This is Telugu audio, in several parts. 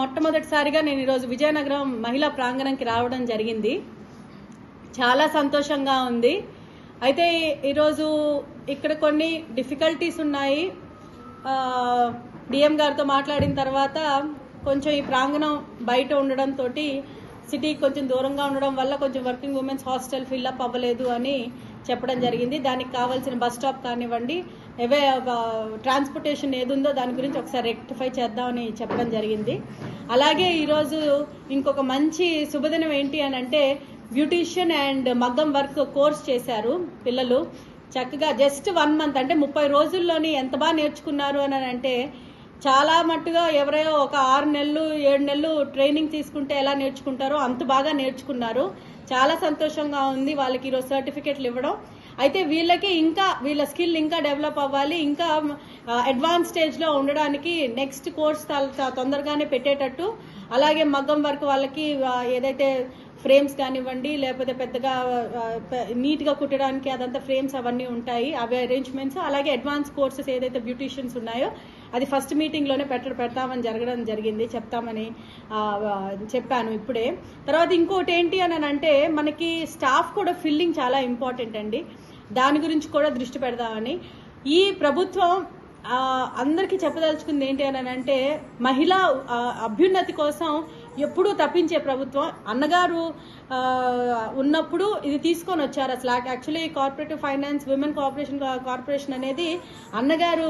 మొట్టమొదటిసారిగా నేను ఈరోజు విజయనగరం మహిళా ప్రాంగణంకి రావడం జరిగింది. చాలా సంతోషంగా ఉంది. అయితే ఈరోజు ఇక్కడ కొన్ని డిఫికల్టీస్ ఉన్నాయి. డిఎం గారితో మాట్లాడిన తర్వాత కొంచెం ఈ ప్రాంగణం బయట ఉండడంతో సిటీకి కొంచెం దూరంగా ఉండడం వల్ల కొంచెం వర్కింగ్ ఉమెన్స్ హాస్టల్ ఫిల్అప్ అవ్వలేదు అని చెప్పడం జరిగింది. దానికి కావాల్సిన బస్ స్టాప్ కానివ్వండి ఎవే ట్రాన్స్పోర్టేషన్ ఏదుందో ఉందో దాని గురించి ఒకసారి రెక్టిఫై చేద్దామని చెప్పడం జరిగింది. అలాగే ఈరోజు ఇంకొక మంచి శుభదినం ఏంటి అని అంటే బ్యూటీషియన్ అండ్ మగ్గం వర్క్ కోర్స్ చేశారు పిల్లలు. చక్కగా జస్ట్ వన్ మంత్ అంటే ముప్పై రోజుల్లోని ఎంత బాగా నేర్చుకున్నారు అని అంటే చాలా మట్టుగా ఎవరో ఒక ఆరు నెలలు ఏడు నెలలు ట్రైనింగ్ తీసుకుంటే ఎలా నేర్చుకుంటారో అంత బాగా నేర్చుకున్నారు. చాలా సంతోషంగా ఉంది వాళ్ళకి ఈరోజు సర్టిఫికెట్లు ఇవ్వడం. అయితే వీళ్ళకి ఇంకా వీళ్ళ స్కిల్ ఇంకా డెవలప్ అవ్వాలి ఇంకా అడ్వాన్స్ స్టేజ్లో ఉండడానికి నెక్స్ట్ కోర్స్ తొందరగానే పెట్టేటట్టు. అలాగే మగ్గం వర్క్ వాళ్ళకి ఏదైతే ఫ్రేమ్స్ కానివ్వండి లేకపోతే పెద్దగా నీట్గా కుట్టడానికి అదంతా ఫ్రేమ్స్ అవన్నీ ఉంటాయి. అవి అరేంజ్మెంట్స్ అలాగే అడ్వాన్స్ కోర్సెస్ ఏదైతే బ్యూటీషియన్స్ ఉన్నాయో అది ఫస్ట్ మీటింగ్లోనే పెట్ట పెడతామని జరగడం జరిగింది. చెప్తామని చెప్పాను ఇప్పుడే. తర్వాత ఇంకోటి ఏంటి అని అంటే మనకి స్టాఫ్ కూడా ఫిల్లింగ్ చాలా ఇంపార్టెంట్ అండి. దాని గురించి కూడా దృష్టి పెడదామని. ఈ ప్రభుత్వం అందరికీ చెప్పదలుచుకుంది ఏంటి అని అంటే మహిళా అభ్యున్నతి కోసం ఎప్పుడూ తప్పించే ప్రభుత్వం. అన్నగారు ఉన్నప్పుడు ఇది తీసుకొని వచ్చారు అసలు. Actually corporative finance women corporation corporation అనేది అన్నగారు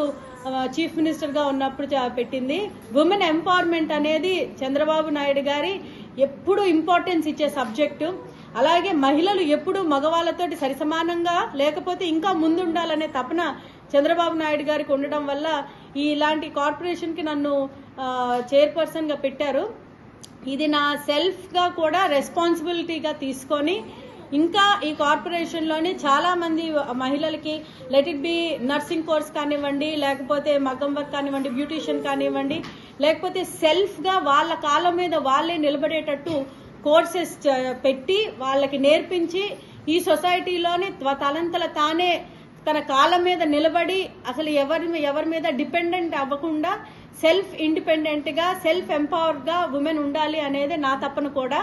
చీఫ్ మినిస్టర్గా ఉన్నప్పుడు పెట్టింది. ఉమెన్ ఎంపవర్మెంట్ అనేది చంద్రబాబు నాయుడు గారి ఎప్పుడు ఇంపార్టెన్స్ ఇచ్చే సబ్జెక్టు అలాగే మహిళలు ఎప్పుడు మగవాళ్ళతోటి సరిసమానంగా లేకపోతే ఇంకా ముందుండాలనే తపన చంద్రబాబు నాయుడు గారికి ఉండడం వల్ల ఈ ఇలాంటి కార్పొరేషన్కి నన్ను చైర్పర్సన్గా పెట్టారు. ఇది నా సెల్ఫ్గా కూడా రెస్పాన్సిబిలిటీగా తీసుకొని ఇంకా ఈ కార్పొరేషన్లోని చాలా మంది మహిళలకి let it be nursing course కానివ్వండి లేకపోతే మగ్గం వర్క్ కానివ్వండి బ్యూటీషియన్ కానివ్వండి లేకపోతే సెల్ఫ్గా వాళ్ళ కాళ్ళ మీద వాళ్ళే నిలబడేటట్టు కోర్సెస్ పెట్టి వాళ్ళకి నేర్పించి ఈ సొసైటీలోని త్వ- తానే తన కాలం మీద నిలబడి అసలు ఎవరి ఎవరి మీద డిపెండెంట్ అవ్వకుండా సెల్ఫ్ ఇండిపెండెంట్గా సెల్ఫ్ ఎంపవర్డ్గా ఉమెన్ ఉండాలి అనేది నా తప్పన కూడా.